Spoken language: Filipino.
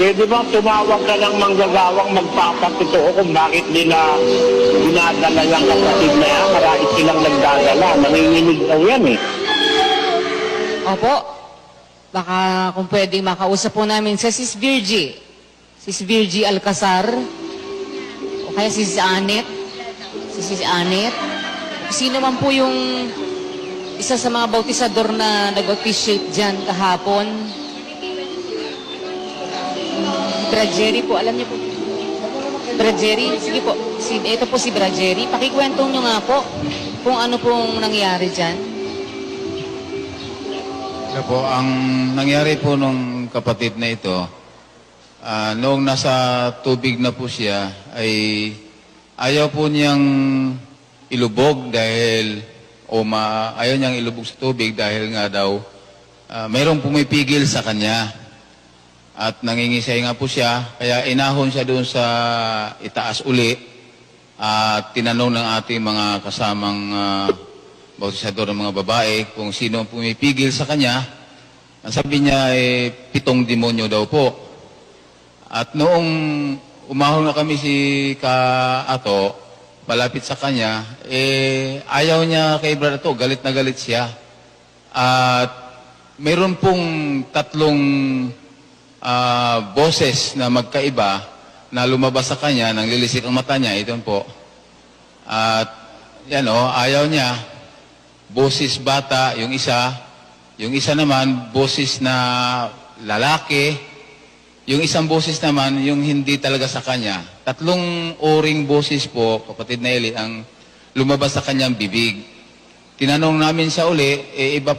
Pwede bang tumawag ka ng manggagawang magpapatotoo kung bakit nila dinadala yung kapatid na yan? Marami silang nagdadala. Nanginginig daw yan eh. Opo. Baka kung pwedeng makausap po namin sa Sis Virgie. Sis Virgie Alcazar. O kaya si Sis Anet. Si Sis Anet. Sino man po yung isa sa mga bautisador na nag-officiate dyan kahapon. Brad Jerry po, alam niyo po. Brad Jerry, sige po. Si, ito po si Brad Jerry. Pakikwento nyo nga po kung ano pong nangyari dyan. Ano po, ang nangyari po nung kapatid na ito, ah, noong nasa tubig na po siya, ay ayaw po niyang ilubog dahil, o ma, ayaw niyang ilubog sa tubig dahil nga daw, ah, mayroong pumipigil sa kanya. At nangingisay nga po siya, kaya inahon siya doon sa itaas uli at tinanong ng ating mga kasamang uh, bautisador ng mga babae kung sino ang pumipigil sa kanya. Ang sabi niya ay pitong demonyo daw po. At noong umahon na kami si Kaato, malapit sa kanya, eh ayaw niya kay Brother to, galit na galit siya. At meron pong tatlong ah, boses na magkaiba na lumabas sa kanya, nang lilisik ang mata niya, ito po. At yan o, ayaw niya, boses bata, yung isa, yung isa naman, boses na lalaki, yung isang boses naman, yung hindi talaga sa kanya. Tatlong oring boses po, kapatid na Eli, ang lumabas sa kanyang bibig. Tinanong namin siya uli, eh, iba po